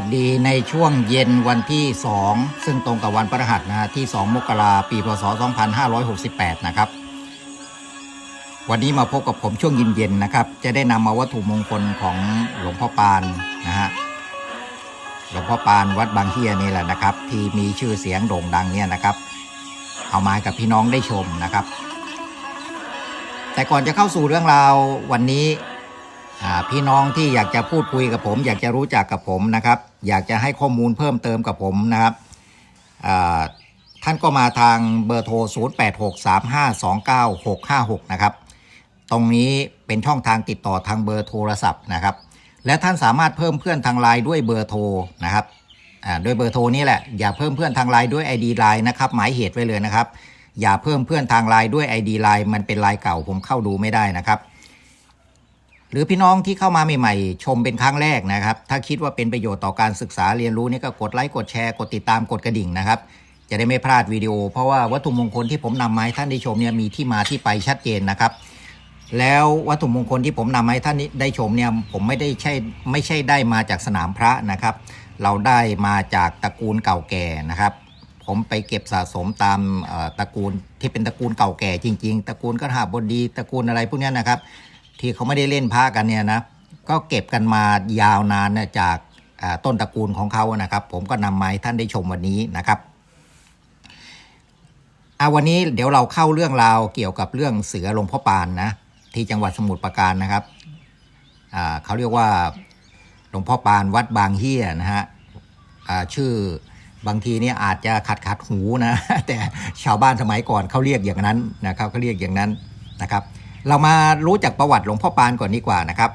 สวัสดีในช่วงเย็นวันที่ 2 ซึ่งตรงกับวันพฤหัสนะฮะที่ 2 มกราปีพศ 2568 นะครับ วันนี้มาพบกับผมช่วงเย็นๆนะครับ จะได้นำมาวัตถุมงคลของหลวงพ่อปานนะฮะหลวงพ่อปานวัดบางเฮียนี่แหละนะครับ ที่มีชื่อเสียงโด่งดังเนี่ยนะครับ เอามาให้กับพี่น้องได้ชมนะครับ แต่ก่อนจะเข้าสู่เรื่องราววันนี้พี่น้องที่อยากจะพูดคุยกับผม อยากจะรู้จักกับผมนะครับ อยากจะให้ข้อมูลเพิ่มเติมกับผมนะครับท่านก็มาทางเบอร์โทร 0863529656 นะครับ ตรงนี้เป็นช่องทางติดต่อทางเบอร์โทรศัพท์นะครับ และท่านสามารถเพิ่มเพื่อนทางไลน์ด้วยเบอร์โทรนะครับด้วยเบอร์โทรนี่แหละ อย่าเพิ่มเพื่อนทางไลน์ด้วย ID ไลน์นะครับ หมายเหตุไว้เลยนะครับ อย่าเพิ่มเพื่อนทางไลน์ด้วย ID ไลน์มันเป็นไลน์เก่าผมเข้าดูไม่ได้นะครับ หรือพี่น้องที่เข้ามาใหม่ๆ ชมเป็นครั้งแรกนะครับ ถ้าคิดว่าเป็นประโยชน์ต่อการศึกษาเรียนรู้นี่ก็กดไลค์กดแชร์กดติดตามกดกระดิ่งนะครับ จะได้ไม่พลาดวิดีโอ เพราะว่าวัตถุมงคลที่ผมนำมาให้ท่านได้ชมเนี่ยมีที่มาที่ไปชัดเจนนะครับ แล้ววัตถุมงคลที่ผมนำมาให้ท่านได้ชมเนี่ยผมไม่ได้ใช่ไม่ใช่ได้มาจากสนามพระนะครับ เราได้มาจากตระกูลเก่าแก่นะครับ ผมไปเก็บสะสมตามตระกูลที่เป็นตระกูลเก่าแก่จริง ๆตระกูลกระหาบดีตระกูลอะไรพวกนี้นะครับ ที่เขาไม่ได้เล่นพระกันเนี่ยนะก็เก็บกันมายาวนานนะจากต้นตระกูลของเขานะครับ ผมก็นำมาให้ท่านได้ชมวันนี้นะครับอาวันนี้เดี๋ยวเราเข้าเรื่องราวเกี่ยวกับเรื่องเสือหลวงพ่อปานนะที่จังหวัดสมุทรปราการนะครับเขาเรียกว่าหลวงพ่อปานวัดบางเฮียนะฮะชื่อบางทีเนี่ยอาจจะขัดขัดหูนะแต่ชาวบ้านสมัยก่อนเขาเรียกอย่างนั้นนะครับเขาเรียกอย่างนั้นนะครับ เรามารู้จักประวัติหลวงพ่อปานก่อนดีกว่านะครับ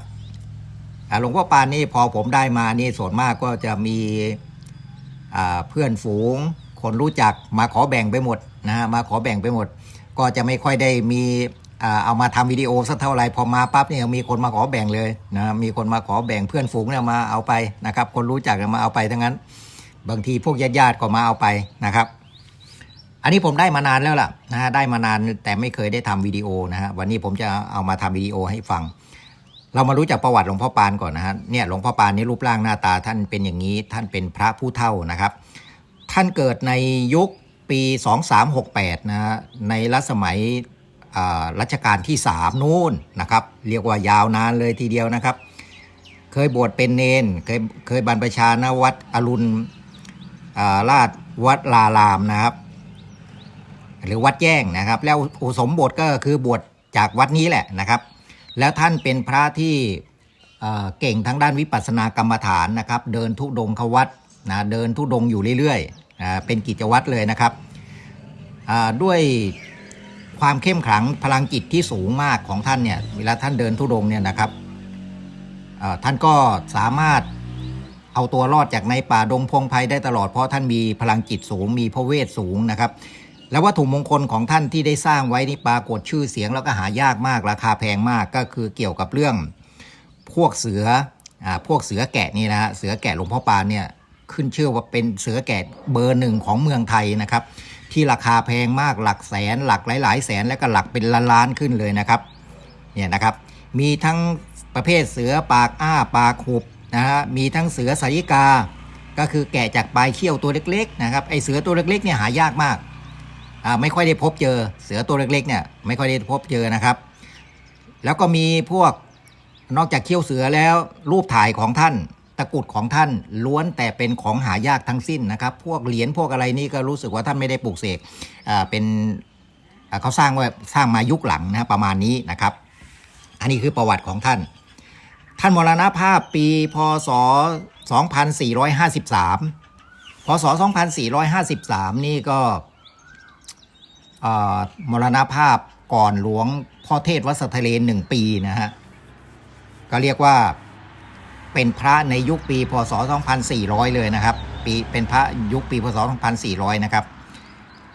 หลวงพ่อปานนี่พอผมได้มานี่ส่วนมากก็จะมีเพื่อนฝูง คนรู้จักมาขอแบ่งไปหมดนะฮะมาขอแบ่งไปหมด ก็จะไม่ค่อยได้มีเอามาทำวิดีโอสักเท่าไหร่พอมาปั๊บเนี่ยมีคนมาขอแบ่งเลยนะมีคนมาขอแบ่งเพื่อนฝูงเนี่ยมาเอาไปนะครับ คนรู้จักเนี่ยมาเอาไปทั้งนั้น บางทีพวกญาติๆก็มาเอาไปนะครับ อันนี้ผมได้มานานแล้วล่ะนะฮะได้มานานแต่ไม่เคยได้ทำวิดีโอนะฮะวันนี้ผมจะเอามาทำวิดีโอให้ฟัง เรามารู้จักประวัติหลวงพ่อปานก่อนนะฮะเนี่ยหลวงพ่อปานนี่รูปร่างหน้าตาท่านเป็นอย่างนี้ท่านเป็นพระผู้เฒ่านะครับ ท่านเกิดในยุคปี 2368นะฮะในรัชสมัยรัชกาลที่ 3 นู่นนะครับ เรียกว่ายาวนานเลยทีเดียวนะครับ เคยบวชเป็นเนนเคยเคยบรรพชาณวัดอรุณอ่าราชวัดลารามนะครับ หรือวัดแจ้งนะครับ แล้วอุสมบทก็คือบวชจากวัดนี้แหละนะครับ แล้วท่านเป็นพระที่เเก่งทั้งด้านวิปัสสนากรรมฐานนะครับ เดินทุดงควัดนะเดินทุดงอยู่เรื่อยๆอ่าเป็นกิจวัตรเลยนะครับด้วยความเข้มขลังพลังจิตที่สูงมากของท่านเนี่ยเวลาท่านเดินทุดงเนี่ยนะครับท่านก็สามารถเอาตัวรอดจากในป่าดงพงไพได้ตลอดเพราะท่านมีพลังจิตสูง มีพระเวทสูงนะครับ แล้ววัตถุมงคลของท่านที่ได้สร้างไว้นี่ปรากฏชื่อเสียงแล้วก็หายากมากราคาแพงมากก็คือเกี่ยวกับเรื่องพวกเสืออ่าพวกเสือแกะนี่นะฮะเสือแกะหลวงพ่อปานเนี่ยขึ้นชื่อว่าเป็นเสือแกะเบอร์หนึ่งของเมืองไทยนะครับ ที่ราคาแพงมากหลักแสนหลักหลาย ๆ แสนแล้วก็หลักเป็นล้านๆขึ้นเลยนะครับเนี่ยนะครับมีทั้งประเภทเสือปากอ้าปากหุบนะฮะมีทั้งเสือสายิกา ก็คือแกะจากปลายเขี้ยวตัวเล็กๆนะครับไอเสือตัวเล็กๆเนี่ยหายากมาก ไม่ค่อยได้พบเจอเสือตัวเล็กๆเนี่ยไม่ค่อยได้พบเจอนะครับ แล้วก็มีพวกนอกจากเขี้ยวเสือแล้วรูปถ่ายของท่านตะกุดของท่านล้วนแต่เป็นของหายากทั้งสิ้นนะครับ พวกเหรียญพวกอะไรนี่ก็รู้สึกว่าท่านไม่ได้ปลูกเสกเป็นเขาสร้างไว้สร้างมายุคหลังนะประมาณนี้นะครับ อันนี้คือประวัติของท่าน ท่านมรณภาพปีพศ 2453 พศ 2453 นี่ก็เอ่อ มรณภาพก่อนหลวงพ่อเทศวัดสะทะเลหนึ่งปีนะฮะ ก็เรียกว่าเป็นพระในยุคปีพศ 2400 เลยนะครับ ปีเป็นพระยุคปีพศ 2400 นะครับ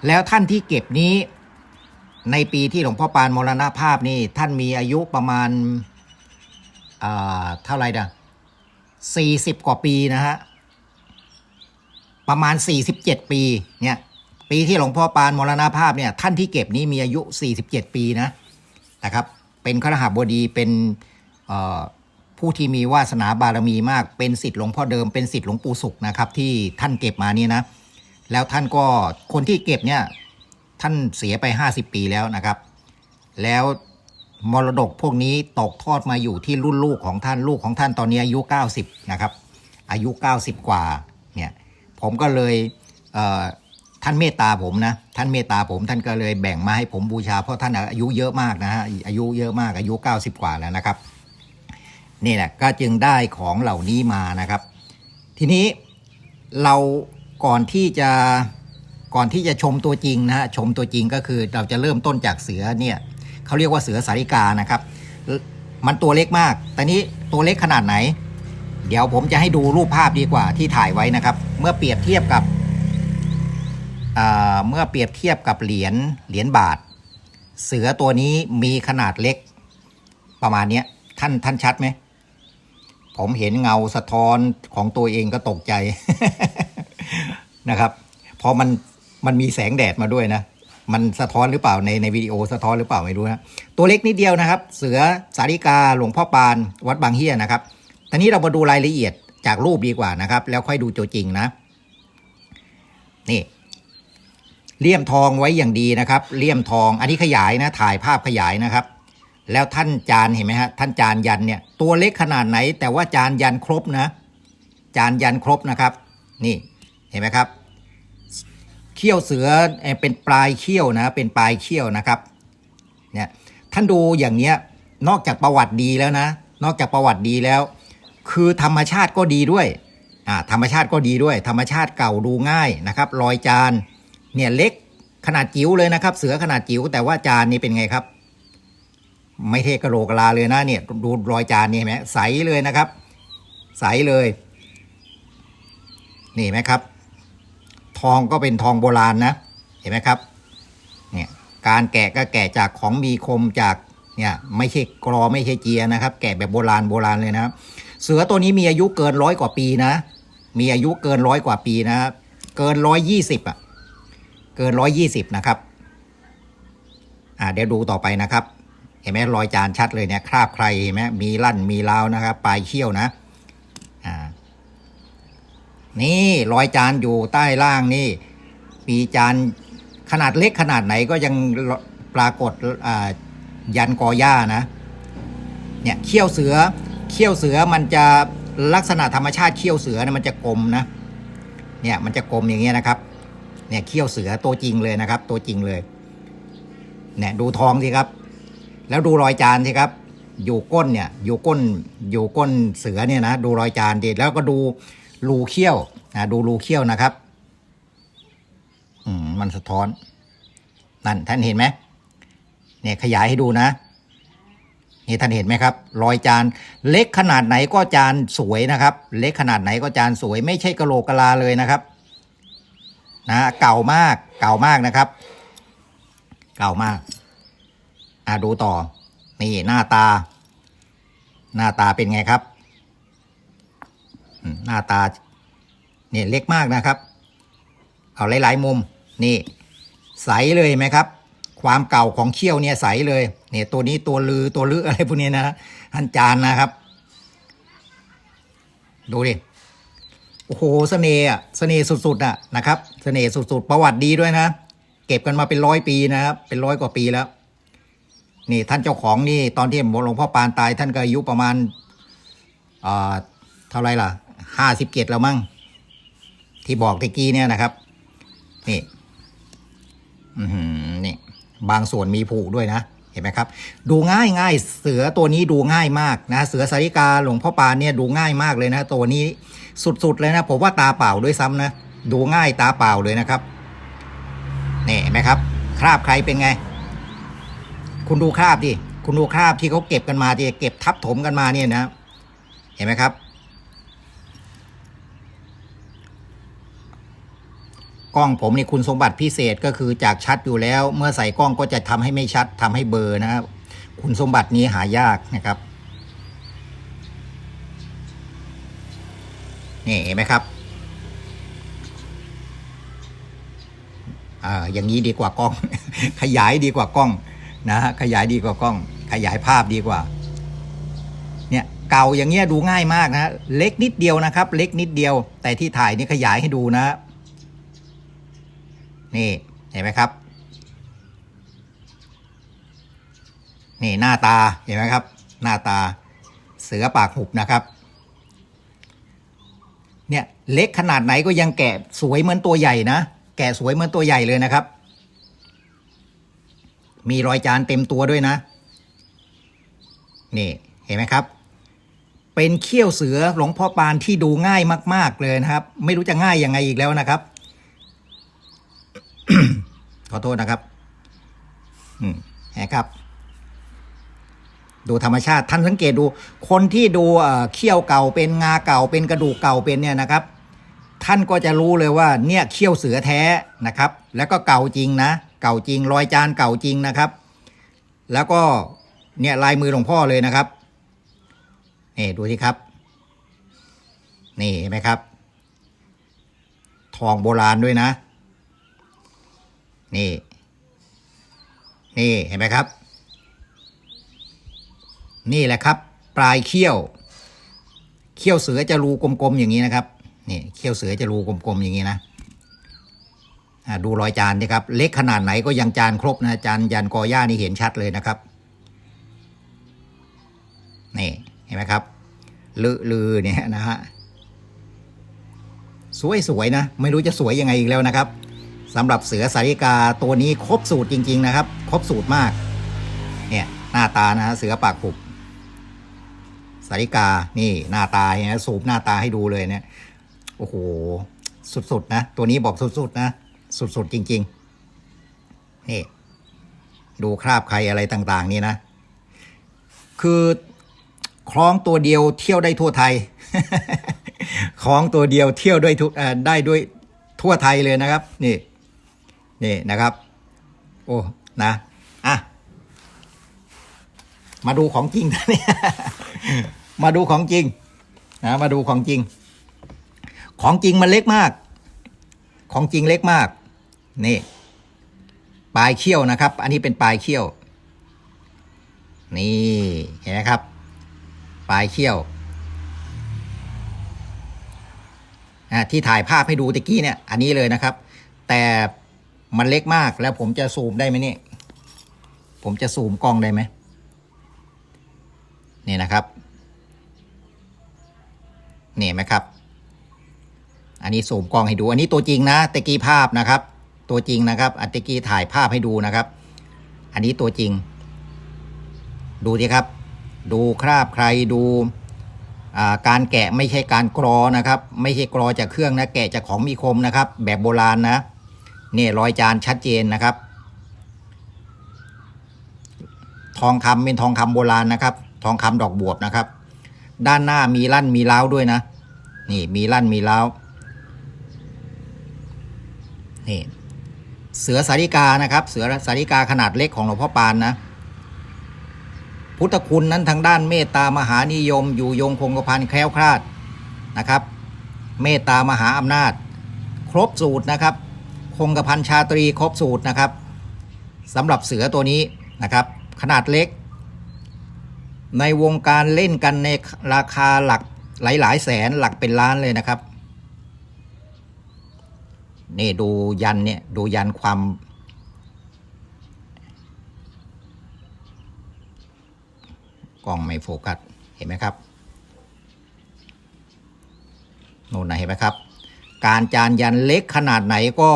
แล้วท่านที่เก็บนี้ในปีที่หลวงพ่อปานมรณภาพนี่ท่านมีอายุประมาณอ่าเท่าไหร่นะ40 กว่าปีนะฮะ ประมาณ 47 ปีเนี่ย ปีที่หลวงพ่อปานมรณภาพเนี่ยท่านที่เก็บนี้มีอายุ 47 ปีนะนะครับ เป็นขรหบดีเป็นผู้ที่มีวาสนาบารมีมาก เป็นสิทธิ์หลวงพ่อเดิมเป็นสิทธิ์หลวงปู่สุขนะครับที่ท่านเก็บมาเนี่ยนะ แล้วท่านก็คนที่เก็บเนี่ยท่านเสียไป 50 ปีแล้วนะครับ แล้วมรดกพวกนี้ตกทอดมาอยู่ที่รุ่นลูกของท่านลูกของท่านตอนนี้อายุ 90 นะครับ อายุ 90 กว่าเนี่ยผมก็เลยเท่านเมตตาผมนะ ท่านเมตตาผม ท่านก็เลยแบ่งมาให้ผมบูชา เพราะท่านอายุเยอะมากนะฮะ อายุเยอะมาก อายุ 90 กว่าแล้วนะครับ นี่แหละ ก็จึงได้ของเหล่านี้มานะครับ ทีนี้เราก่อนที่จะก่อนที่จะชมตัวจริงนะฮะ ชมตัวจริงก็คือเราจะเริ่มต้นจากเสือเนี่ยเขาเรียกว่าเสือสาริกานะครับ มันตัวเล็กมาก แต่นี้ตัวเล็กขนาดไหน เดี๋ยวผมจะให้ดูรูปภาพดีกว่าที่ถ่ายไว้นะครับ เมื่อเปรียบเทียบกับ เมื่อเปรียบเทียบกับเหรียญเหรียญบาท เสือตัวนี้มีขนาดเล็ก ประมาณนี้ท่านท่านชัดไหม ผมเห็นเงาสะท้อนของตัวเองก็ตกใจนะครับเพราะมันมันมีแสงแดดมาด้วยนะ มันสะท้อนหรือเปล่าในในวิดีโอสะท้อนหรือเปล่าไม่รู้นะตัวเล็กนิดเดียวนะครับ เสือสาริกาหลวงพ่อปาน วัดบางเฮียนะครับตอนนี้เรามาดูรายละเอียดจากรูปดีกว่านะครับ แล้วค่อยดูตัวจริงนะ นี่ เลี่ยมทองไว้อย่างดีนะครับ เลี่ยมทอง อันนี้ขยายนะถ่ายภาพขยายนะครับ แล้วท่านจานเห็นไหมฮะท่านจานยันเนี่ยตัวเล็กขนาดไหน แต่ว่าจานยันครบนะ จานยันครบนะครับ นี่เห็นไหมครับเขี้ยวเสือเป็นปลายเขี้ยวนะ เป็นปลายเขี้ยวนะครับเนี่ยท่านดูอย่างเนี้ยนอกจากประวัติดีแล้วนะ นอกจากประวัติดีแล้ว คือธรรมชาติก็ดีด้วยอ่าธรรมชาติก็ดีด้วย ธรรมชาติเก่าดูง่ายนะครับ รอยจาน เนี่ยเล็กขนาดจิ๋วเลยนะครับ เสือขนาดจิ๋วแต่ว่าจานนี่เป็นไงครับ ไม่เทกระโหลกลาเลยนะเนี่ยดูรอยจานนี่เห็นไหมใสเลยนะครับ ใสเลย นี่ไหมครับ ทองก็เป็นทองโบราณนะ เห็นไหมครับเนี่ยการแกะก็แกะจากของมีคมจากเนี่ยไม่ใช่กรอไม่ใช่เจียนะครับ แกะแบบโบราณโบราณเลยนะครับเสือตัวนี้มีอายุเกินร้อยกว่าปีนะ มีอายุเกินร้อยกว่าปีนะเกินร้อยยี่สิบอะ เกินร้อยยี่สิบนะครับอ่าเดี๋ยวดูต่อไปนะครับ เห็นไหมรอยจานชัดเลยเนี่ยคราบใครเห็นไหมมีลั่นมีราวนะครับ ปลายเขี้ยวนะอ่านี่รอยจานอยู่ใต้ล่างนี่ มีจานขนาดเล็กขนาดไหนก็ยังปรากฏอ่ายันกอหญ้านะ เนี่ยเขี้ยวเสือเขี้ยวเสือมันจะลักษณะธรรมชาติเขี้ยวเสือเนี่ยมันจะกลมนะ เนี่ยมันจะกลมอย่างเงี้ยนะครับ เนี่ยเขี้ยวเสือตัวจริงเลยนะครับ ตัวจริงเลย เนี่ยดูทองสิครับ แล้วดูรอยจานสิครับ อยู่ก้นเนี่ย อยู่ก้น อยู่ก้นเสือเนี่ยนะดูรอยจานดิแล้วก็ดูรูเขี้ยวนะดูรูเขี้ยวนะครับ อืมมันสะท้อน นั่นท่านเห็นไหมเนี่ยขยายให้ดูนะนี่ท่านเห็นไหมครับ รอยจานเล็กขนาดไหนก็จานสวยนะครับ เล็กขนาดไหนก็จานสวย ไม่ใช่กะโหลกกะลาเลยนะครับ นะเก่ามากเก่ามากนะครับ เก่ามากอ่าดูต่อ นี่หน้าตา หน้าตาเป็นไงครับ หน้าตาเนี่ยเล็กมากนะครับ เอาหลาย ๆ มุม นี่ ใสเลยไหมครับ ความเก่าของเขี้ยวเนี่ยใสเลยเนี่ยตัวนี้ตัวลือตัวลืออะไรพวกนี้นะท่านจานนะครับ ดูดิ โอ้โหเสน่ห์อะเสน่ห์สุดๆอะนะครับเสน่ห์สุดๆ ประวัติดีด้วยนะ เก็บกันมาเป็นร้อยปีนะครับ เป็นร้อยกว่าปีแล้ว นี่ท่านเจ้าของนี่ตอนที่หลวงพ่อปานตายท่านก็อายุประมาณอ่าเท่าไรล่ะห้าสิบเกตแล้วมั้งที่บอกตะกี้เนี่ยนะครับ นี่อือหือนี่บางส่วนมีผูด้วยนะเห็นไหมครับ ดูง่ายง่ายเสือตัวนี้ดูง่ายมากนะ เสือสาริกาหลวงพ่อปานเนี่ยดูง่ายมากเลยนะ ตัวนี้ สุดๆเลยนะ ผมว่าตาเปล่าด้วยซ้ำนะ ดูง่ายตาเปล่าเลยนะครับนี่ไหมครับ คราบใครเป็นไง คุณดูคราบดิคุณดูคราบที่เขาเก็บกันมาที่เก็บทับถมกันมาเนี่ยนะ เห็นไหมครับ กล้องผมนี่คุณสมบัติพิเศษก็คือจากชัดอยู่แล้ว เมื่อใส่กล้องก็จะทำให้ไม่ชัดทำให้เบอร์นะครับ คุณสมบัตินี้หายากนะครับ นี่เห็นไหมครับอ่าอย่างนี้ดีกว่ากล้อง ขยายดีกว่ากล้องนะฮะขยายดีกว่ากล้อง ขยายภาพดีกว่า เนี่ยเก่าอย่างเงี้ยดูง่ายมากนะเล็กนิดเดียวนะครับ เล็กนิดเดียว แต่ที่ถ่ายนี่ขยายให้ดูนะ นี่เห็นไหมครับ นี่หน้าตาเห็นไหมครับ หน้าตาเสือปากหุบนะครับ เนี่ยเล็กขนาดไหนก็ยังแกะสวยเหมือนตัวใหญ่นะ แกะสวยเหมือนตัวใหญ่เลยนะครับ มีรอยจานเต็มตัวด้วยนะ นี่เห็นไหมครับ เป็นเขี้ยวเสือหลวงพ่อปานที่ดูง่ายมาก ๆเลยนะครับ ไม่รู้จะง่ายยังไงอีกแล้วนะครับ ขอโทษนะครับ อืมเห็นครับ ดูธรรมชาติท่านสังเกตดู คนที่ดูเอ่อเขี้ยวเก่าเป็นงาเก่าเป็นกระดูกเก่าเป็นเนี่ยนะครับ ท่านก็จะรู้เลยว่าเนี่ยเขี้ยวเสือแท้นะครับ แล้วก็เก่าจริงนะ เก่าจริงรอยจานเก่าจริงนะครับ แล้วก็เนี่ยลายมือหลวงพ่อเลยนะครับนี่ดูสิครับ นี่เห็นไหมครับ ทองโบราณด้วยนะ นี่ นี่เห็นไหมครับ นี่แหละครับ ปลายเขี้ยว เขี้ยวเสือจะรูกลมๆอย่างนี้นะครับนี่เขี้ยวเสือจะรูกลมๆอย่างนี้นะดูรอยจานนี่ครับ เล็กขนาดไหนก็ยังจานครบนะจานยันกอย่านี่เห็นชัดเลยนะครับนี่เห็นไหมครับลือลือเนี่ยนะฮะสวยๆนะ ไม่รู้จะสวยยังไงอีกแล้วนะครับสำหรับเสือสาริกาตัวนี้ครบสูตรจริง ๆ นะครับ ครบสูตรมาก เนี่ยหน้าตานะฮะเสือปากปุบ สาริกา นี่หน้าตาเนี่ยสูบหน้าตาให้ดูเลยเนี่ย โอ้โห สุดๆนะ ตัวนี้บอกสุดๆนะ สุดๆจริง ๆ นี่ ดูคราบใครอะไรต่าง ๆ นี่นะ คือคล้องตัวเดียวเที่ยวได้ทั่วไทย คล้องตัวเดียวเที่ยวด้วยทุกได้ด้วยทั่วไทยเลยนะครับ นี่ นี่นะครับ โอ้ นะ อะ มาดูของจริงนะเนี่ย มาดูของจริงนะมาดูของจริง ของจริงมันเล็กมาก ของจริงเล็กมาก นี่ปลายเขี้ยวนะครับ อันนี้เป็นปลายเขี้ยว นี่เห็นไหมครับ ปลายเขี้ยวที่ถ่ายภาพให้ดูตะกี้เนี่ย อันนี้เลยนะครับ แต่มันเล็กมากแล้วผมจะซูมได้ไหมเนี่ย ผมจะซูมกล้องได้ไหมนี่นะครับ นี่ไหมครับ อันนี้ซูมกล้องให้ดู อันนี้ตัวจริงนะตะกี้ภาพนะครับ ตัวจริงนะครับ อันตะกี้ถ่ายภาพให้ดูนะครับ อันนี้ตัวจริง ดูสิครับ ดูคราบใครดูอ่าการแกะไม่ใช่การกรอนะครับ ไม่ใช่กรอจากเครื่องนะ แกะจากของมีคมนะครับ แบบโบราณนะเนี่ยรอยจานชัดเจนนะครับ ทองคำเป็นทองคำโบราณนะครับ ทองคำดอกบวบนะครับ ด้านหน้ามีลั่นมีเล้าด้วยนะ นี่มีลั่นมีเล้านี่เสือสาริกานะครับ เสือสาริกาขนาดเล็กของหลวงพ่อปานนะ พุทธคุณนั้นทางด้านเมตตามหานิยม อยู่ยงคงกระพันแคล้วคลาดนะครับ เมตตามหาอำนาจ ครบสูตรนะครับ คงกระพันชาตรีครบสูตรนะครับสำหรับเสือตัวนี้นะครับ ขนาดเล็ก ในวงการเล่นกันในราคาหลักหลายๆแสนหลักเป็นล้านเลยนะครับ นี่ดูยันเนี่ยดูยันความ กล้องไม่โฟกัสเห็นไหมครับโน่นนะเห็นไหมครับ การจานยันเล็กขนาดไหนก็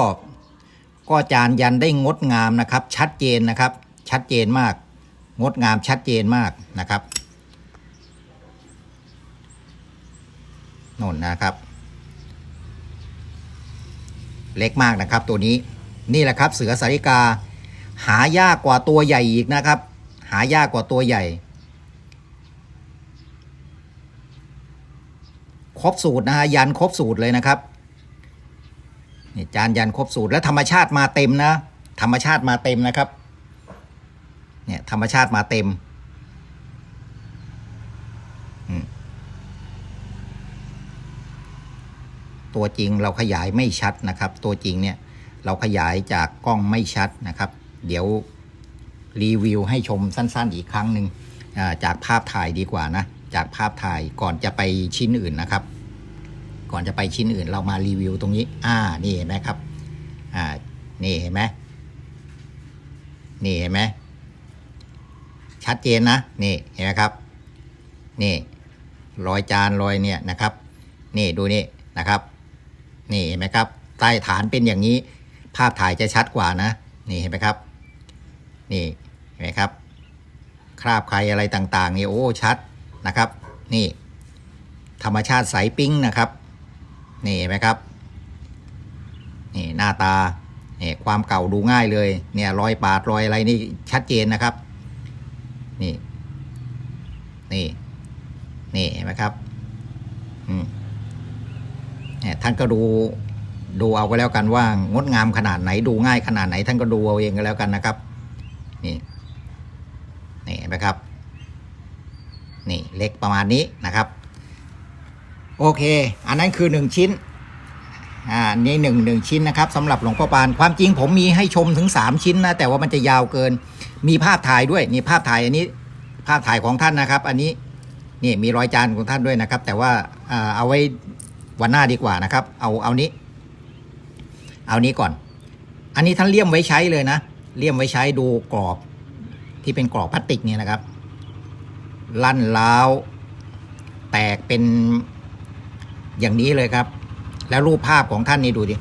ก็จานยันได้งดงามนะครับ ชัดเจนนะครับ ชัดเจนมาก งดงามชัดเจนมากนะครับนนนะครับ เล็กมากนะครับ ตัวนี้นี่แหละครับ เสือสาริกา หายากกว่าตัวใหญ่อีกนะครับ หายากกว่าตัวใหญ่ ครบสูตรนะฮะยันครบสูตรเลยนะครับนี่จานยันครบสูตรและธรรมชาติมาเต็มนะ ธรรมชาติมาเต็มนะครับ เนี่ยธรรมชาติมาเต็มตัวจริงเราขยายไม่ชัดนะครับ ตัวจริงเนี่ยเราขยายจากกล้องไม่ชัดนะครับ เดี๋ยวรีวิวให้ชมสั้นๆอีกครั้งหนึ่งจากภาพถ่ายดีกว่านะ จากภาพถ่ายก่อนจะไปชิ้นอื่นนะครับ ก่อนจะไปชิ้นอื่นเรามารีวิวตรงนี้ อ่านี่เห็นไหมครับ อ่านี่เห็นไหมนี่เห็นไหม ชัดเจนนะนี่เห็นไหมครับ นี่รอยจานรอยเนี่ยนะครับ นี่ดูนี่นะครับ นี่เห็นไหมครับ ใต้ฐานเป็นอย่างนี้ ภาพถ่ายจะชัดกว่านะ นี่เห็นไหมครับ นี่เห็นไหมครับ คราบใครอะไรต่างๆนี่โอ้ชัดนะครับ นี่ ธรรมชาติใสปิ้งนะครับ นี่เห็นไหมครับ นี่หน้าตาเนี่ยความเก่าดูง่ายเลย เนี่ยรอยปาดรอยอะไรนี่ชัดเจนนะครับ นี่นี่นี่เห็นไหมครับอืมเนี่ยท่านก็ดูดูเอาก็แล้วกันว่างดงามขนาดไหนดูง่ายขนาดไหน ท่านก็ดูเอาเองก็แล้วกันนะครับ นี่นี่เห็นไหมครับ นี่เล็กประมาณนี้นะครับ โอเค อันนั้นคือหนึ่งชิ้นอ่านี่หนึ่งหนึ่งชิ้นนะครับสำหรับหลวงพ่อปานความจริงผมมีให้ชมถึง3ชิ้นนะแต่ว่ามันจะยาวเกิน มีภาพถ่ายด้วยนี่ภาพถ่ายอันนี้ ภาพถ่ายของท่านนะครับ อันนี้นี่มีรอยจานของท่านด้วยนะครับ แต่ว่าเอาไว้วันหน้าดีกว่านะครับ เอาเอานี้ เอานี้ก่อน อันนี้ท่านเลี่ยมไว้ใช้เลยนะเลี่ยมไว้ใช้ดูกรอบที่เป็นกรอบพลาสติกเนี่ยนะครับ ลั่นล้าวแตกเป็นอย่างนี้เลยครับ แล้วรูปภาพของท่านนี่ดูดิ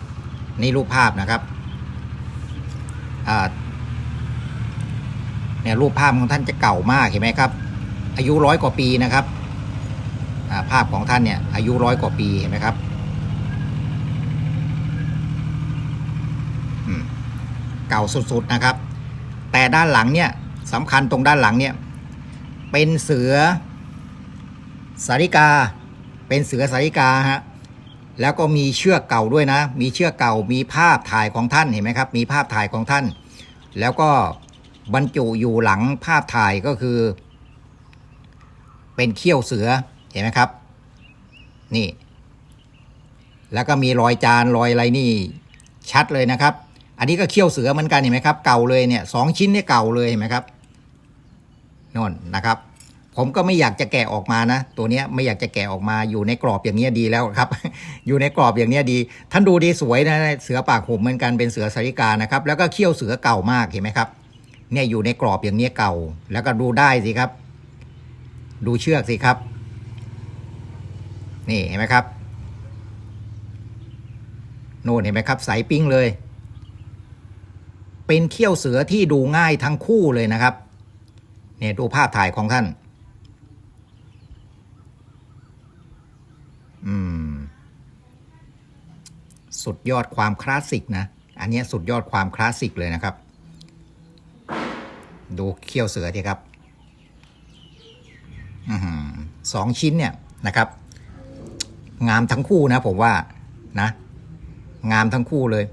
นี่รูปภาพนะครับอ่า เนี่ยรูปภาพของท่านจะเก่ามากเห็นไหมครับ อายุร้อยกว่าปีนะครับภาพของท่านเนี่ยอายุร้อยกว่าปีเห็นไหมครับเก่าสุดๆนะครับ แต่ด้านหลังเนี่ยสำคัญตรงด้านหลังเนี่ยเป็นเสือสาริกา เป็นเสือสาริกาฮะแล้วก็มีเชือกเก่าด้วยนะ มีเชือกเก่ามีภาพถ่ายของท่านเห็นไหมครับ มีภาพถ่ายของท่าน แล้วก็ บรรจุอยู่หลังภาพถ่ายก็คือ เป็นเขี้ยวเสือเห็นไหมครับ นี่ แล้วก็มีรอยจานรอยอะไรนี่ ชัดเลยนะครับ อันนี้ก็เขี้ยวเสือเหมือนกันเห็นไหมครับ เก่าเลยเนี่ยสองชิ้นเนี่ยเก่าเลยเห็นไหมครับนนนะครับ ผมก็ไม่อยากจะแกะออกมานะ ตัวเนี้ยไม่อยากจะแกะออกมาอยู่ในกรอบอย่างเงี้ยดีแล้วครับ อยู่ในกรอบอย่างเนี้ยดี ท่านดูดีสวยนะเสือปากหุบเหมือนกันเป็นเสือสาริกานะครับ แล้วก็เขี้ยวเสือเก่ามากเห็นไหมครับ เนี่ยอยู่ในกรอบอย่างนี้เก่า แล้วก็ดูได้สิครับ ดูเชือกสิครับ นี่เห็นไหมครับโน่นเห็นไหมครับ ใสปิ้งเลย เป็นเขี้ยวเสือที่ดูง่ายทั้งคู่เลยนะครับ เนี่ยดูภาพถ่ายของท่าน อืม สุดยอดความคลาสสิกนะ อันนี้สุดยอดความคลาสสิกเลยนะครับ ดูเขี้ยวเสือทีครับอสองชิ้นเนี่ยนะครับ งามทั้งคู่นะผมว่านะ งามทั้งคู่เลย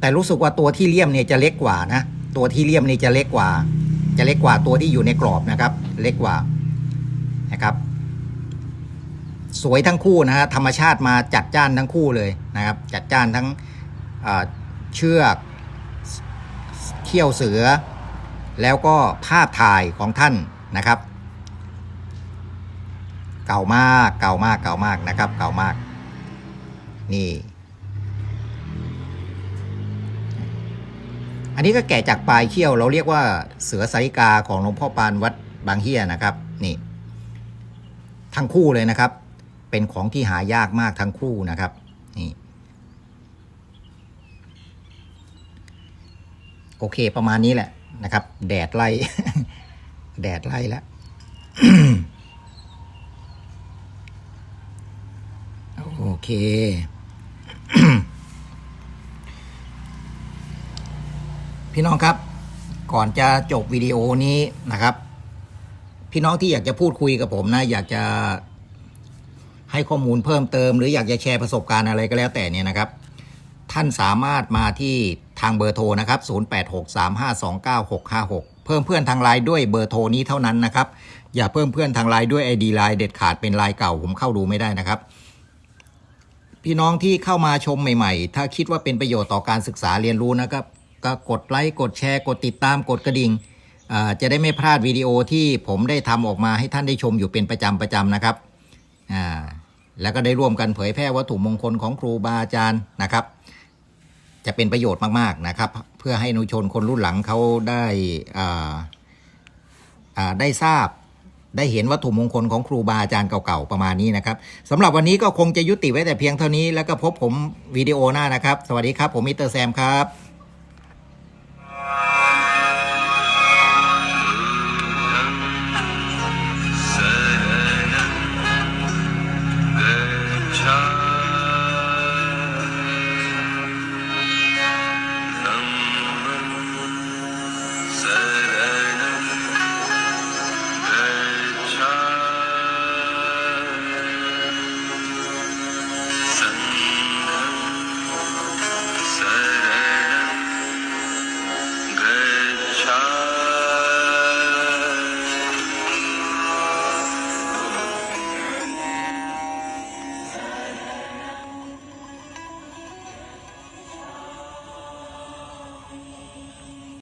แต่รู้สึกว่าตัวที่เลี่ยมเนี่ยจะเล็กกว่านะ ตัวที่เลี่ยมนี่จะเล็กกว่า จะเล็กกว่าตัวที่อยู่ในกรอบนะครับ เล็กกว่านะครับ สวยทั้งคู่นะฮะธรรมชาติมาจัดจ้านทั้งคู่เลยนะครับ จัดจ้านทั้งเชือก เขี้ยวเสือ แล้วก็ภาพถ่ายของท่านนะครับ เก่ามากเก่ามากเก่ามากนะครับ เก่ามาก นี่ อันนี้ก็แกะจากปลายเขี้ยว เราเรียกว่าเสือสาริกาของหลวงพ่อปานวัดบางเฮียนะครับ นี่ ทั้งคู่เลยนะครับ เป็นของที่หายากมากทั้งคู่นะครับ นี่ โอเค ประมาณนี้แหละนะครับ แดดไล่ แดดไล่แล้วโอเคพี่น้องครับ ก่อนจะจบวิดีโอนี้นะครับ พี่น้องที่อยากจะพูดคุยกับผมนะ อยากจะให้ข้อมูลเพิ่มเติม หรืออยากจะแชร์ประสบการณ์อะไรก็แล้วแต่เนี่ยนะครับ ท่านสามารถมาที่ ทางเบอร์โทรนะครับ0863529656 เพิ่มเพื่อนทางไลน์ด้วยเบอร์โทรนี้เท่านั้นนะครับ อย่าเพิ่มเพื่อนทางไลน์ด้วย ID ไลน์เด็ดขาดเป็นไลน์เก่าผมเข้าดูไม่ได้นะครับ พี่น้องที่เข้ามาชมใหม่ ๆ ถ้าคิดว่าเป็นประโยชน์ต่อการศึกษาเรียนรู้นะครับ ก็กดไลค์กดแชร์กดติดตามกดกระดิ่งอ่าจะได้ไม่พลาดวิดีโอที่ผมได้ทำออกมาให้ท่านได้ชมอยู่เป็นประจำประจำนะครับอ่าแล้วก็ได้ร่วมกันเผยแพร่วัตถุมงคลของครูบาอาจารย์นะครับ จะเป็นประโยชน์มากๆนะครับ เพื่อให้นุชนคนรุ่นหลังเขาได้ได้ทราบได้เห็นวัตถุมงคลของครูบาอาจารย์เก่าๆประมาณนี้นะครับสำหรับวันนี้ก็คงจะยุติไว้แต่เพียงเท่านี้แล้วก็พบผมวิดีโอหน้านะครับ สวัสดีครับ ผมมิสเตอร์แซมครับ